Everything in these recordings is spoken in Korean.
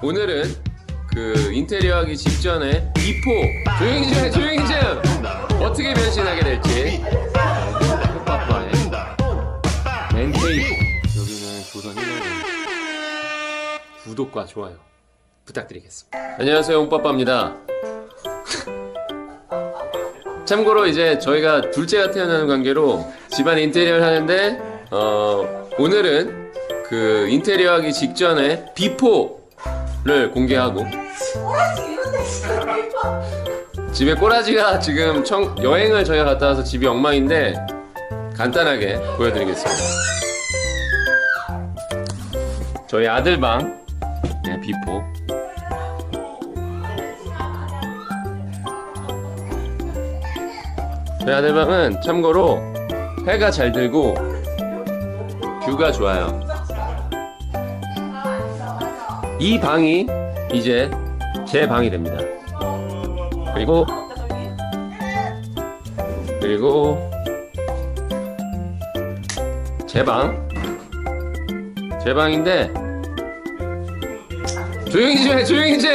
오늘은 그 인테리어 하기 직전에 비포 조용히 좀 해, 조용히 좀! 어떻게 변신하게 될지. 흑바빠의 맨테이프. 여기는 조선 1년 구독과 좋아요 부탁드리겠습니다. 안녕하세요 홍빠빠입니다. 참고로 이제 저희가 둘째가 태어나는 관계로 집안 인테리어를 하는데 어, 오늘은 그 인테리어 하기 직전에 비포 를 공개하고 집에 꼬라지가 지금 청, 여행을 저희가 갔다 와서 집이 엉망인데 간단하게 보여드리겠습니다. 저희 아들 방 네, 비포 저희 아들 방은 참고로 해가 잘 들고 뷰가 좋아요. 이 방이 이제 제 방이 됩니다. 그리고 그리고 제 방. 제 방인데 조용히 좀 해, 조용히 좀.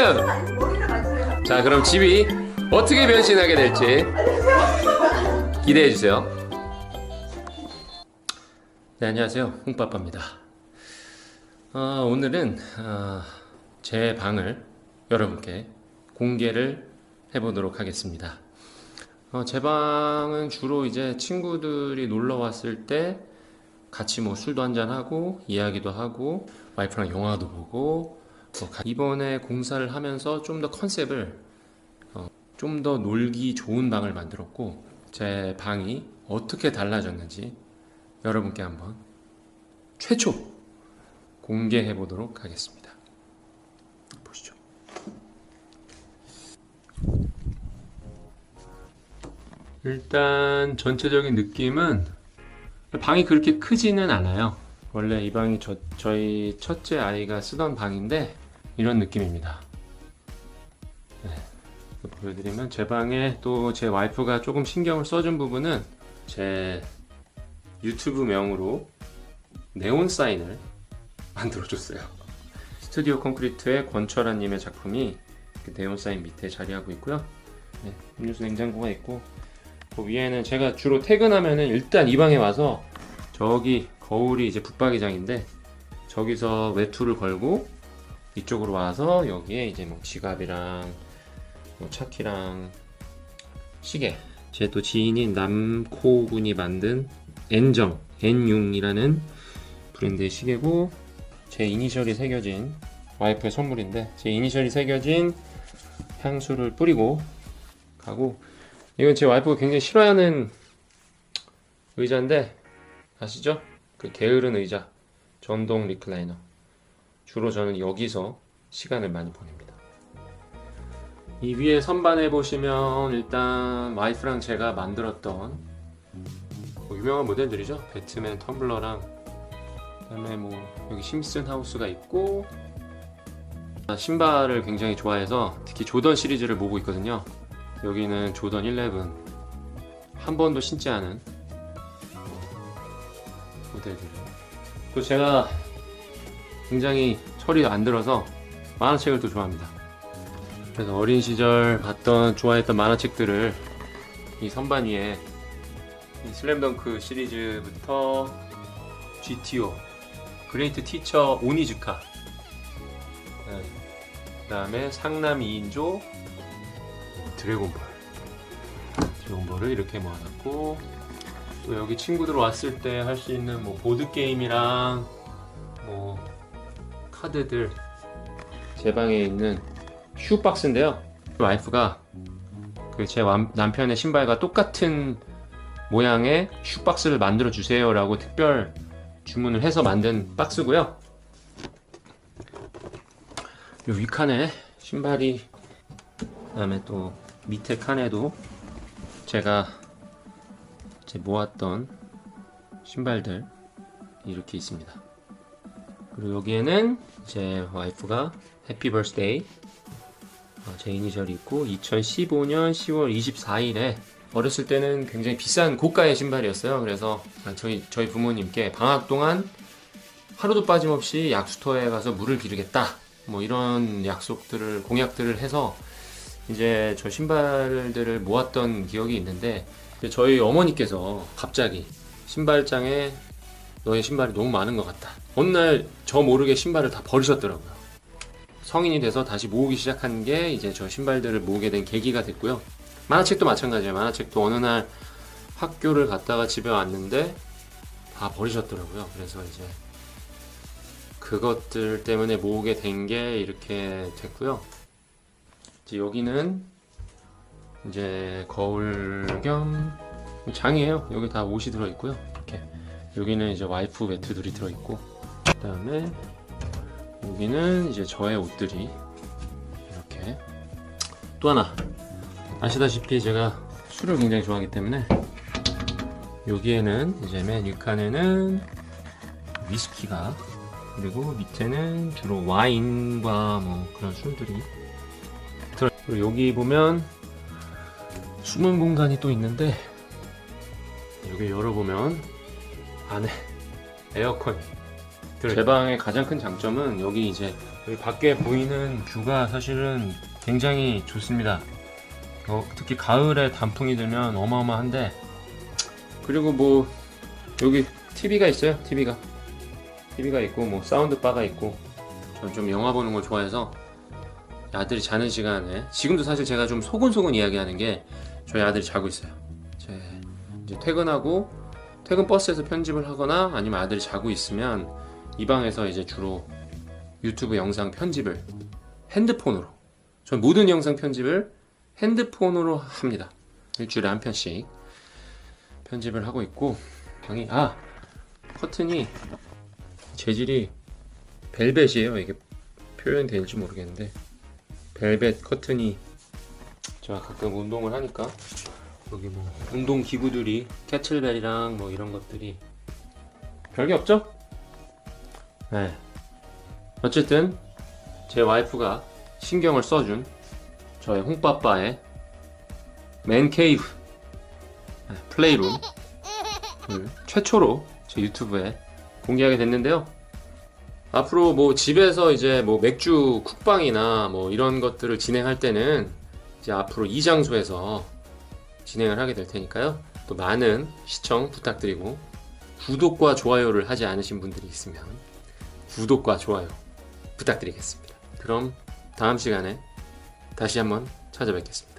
자, 그럼 집이 어떻게 변신하게 될지 기대해 주세요. 네, 안녕하세요. 홍빠빠입니다. 어, 오늘은 어, 제 방을 여러분께 공개를 해보도록 하겠습니다. 어, 제 방은 주로 이제 친구들이 놀러 왔을 때 같이 뭐 술도 한잔 하고 이야기도 하고 와이프랑 영화도 보고 뭐 가- 이번에 공사를 하면서 좀 더 컨셉을 어, 좀더 놀기 좋은 방을 만들었고 제 방이 어떻게 달라졌는지 여러분께 한번 최초 공개해 보도록 하겠습니다. 보시죠. 일단 전체적인 느낌은 방이 그렇게 크지는 않아요. 원래 이 방이 저, 저희 첫째 아이가 쓰던 방인데 이런 느낌입니다. 네, 보여드리면 제 방에 또 제 와이프가 조금 신경을 써준 부분은 제 유튜브 명으로 네온 사인을 만들어줬어요. 스튜디오 콘크리트의 권철아님의 작품이 이렇게 네온 사인 밑에 자리하고 있고요. 네, 음료수 냉장고가 있고 그 위에는 제가 주로 퇴근하면은 일단 이 방에 와서 저기 거울이 이제 붙박이장인데 저기서 외투를 걸고 이쪽으로 와서 여기에 이제 뭐 지갑이랑 뭐 차키랑 시계 제 또 지인인 남코 군이 만든 엔정 N6이라는 브랜드의 시계고 제 이니셜이 새겨진 와이프의 선물인데 제 이니셜이 새겨진 향수를 뿌리고 가고 이건 제 와이프가 굉장히 싫어하는 의자인데 아시죠? 그 게으른 의자 전동 리클라이너. 주로 저는 여기서 시간을 많이 보냅니다. 이 위에 선반에 보시면 일단 와이프랑 제가 만들었던 뭐 유명한 모델들이죠? 배트맨 텀블러랑 그다음에 뭐 여기 심슨 하우스가 있고 아, 신발을 굉장히 좋아해서 특히 조던 시리즈를 모으고 있거든요 여기는 조던 11. 한 번도 신지 않은 모델들. 또 제가 굉장히 철이 안 들어서 만화책을 또 좋아합니다. 그래서 어린 시절 봤던 좋아했던 만화책들을 이 선반 위에 이 슬램덩크 시리즈부터 GTO, 그레이트 티처 오니즈카, 네. 그 다음에 상남 2인조, 드래곤볼. 드래곤볼을 이렇게 모아놨고 또 여기 친구들 왔을 때 할 수 있는 뭐 보드 게임이랑 뭐 카드들. 제 방에 있는 슈 박스인데요. 와이프가 그 제 남편의 신발과 똑같은 모양의 슈 박스를 만들어 주세요 라고 특별 주문을 해서 만든 박스고요 요 위칸에 신발이 그 다음에 또 밑에 칸에도 제가 제 모았던 신발들 이렇게 있습니다. 그리고 여기에는 제 와이프가 해피 버스데이 어, 제 이니셜이 있고 2015년 10월 24일에 어렸을 때는 굉장히 비싼 고가의 신발이었어요. 그래서 저희 저희 부모님께 방학 동안 하루도 빠짐없이 약수터에 가서 물을 기르겠다 뭐 이런 약속들을 공약들을 해서 이제 저 신발들을 모았던 기억이 있는데 저희 어머니께서 갑자기 신발장에 너의 신발이 너무 많은 것 같다. 어느 날 저 모르게 신발을 다 버리셨더라고요. 성인이 돼서 다시 모으기 시작한 게 이제 저 신발들을 모으게 된 계기가 됐고요. 만화책도 마찬가지예요. 만화책도 어느 날 학교를 갔다가 집에 왔는데 다 버리셨더라고요. 그래서 이제 그것들 때문에 모으게 된 게 이렇게 됐고요. 이제 여기는 이제 거울 겸 장이에요. 여기 다 옷이 들어 있고요. 이렇게 여기는 이제 와이프 매트들이 들어 있고 그다음에 여기는 이제 저의 옷들이 이렇게 또 하나 아시다시피 제가 술을 굉장히 좋아하기 때문에 여기에는 이제 맨 윗칸에는 위스키가 그리고 밑에는 주로 와인과 뭐 그런 술들이 들어 그리고 여기 보면 숨은 공간이 또 있는데 여기 열어보면 안에 에어컨이 들어 제 방의 가장 큰 장점은 여기 이제 여기 밖에 보이는 뷰가 사실은 굉장히 좋습니다 어, 특히 가을에 단풍이 들면 어마어마한데. 그리고 뭐 여기 TV가 있어요 TV가. TV가 있고 뭐 사운드 바가 있고. 전좀 영화 보는 걸 좋아해서 아들이 자는 시간에. 지금도 사실 제가 좀 소곤소곤 이야기하는 게 저희 아들이 자고 있어요. 제 이제 퇴근하고 퇴근 버스에서 편집을 하거나 아니면 아들이 자고 있으면 이 방에서 이제 주로 유튜브 영상 편집을 핸드폰으로. 전 모든 영상 편집을 핸드폰으로 합니다. 일주일에 한 편씩 편집을 하고 있고 방이 아 커튼이 재질이 벨벳이에요. 이게 표현될지 모르겠는데. 벨벳 커튼이 제가 가끔 운동을 하니까 여기 뭐 운동 기구들이 캐틀벨이랑 뭐 이런 것들이 별게 없죠? 네. 어쨌든 제 와이프가 신경을 써준 저의 홍빠빠의 맨케이브 네, 플레이룸 을 최초로 제 유튜브에 공개하게 됐는데요. 앞으로 뭐 집에서 이제 뭐 맥주 쿡방이나 뭐 이런 것들을 진행할 때는 이제 앞으로 이 장소에서 진행을 하게 될 테니까요. 또 많은 시청 부탁드리고 구독과 좋아요를 하지 않으신 분들이 있으면 구독과 좋아요 부탁드리겠습니다. 그럼 다음 시간에 다시 한번 찾아뵙겠습니다.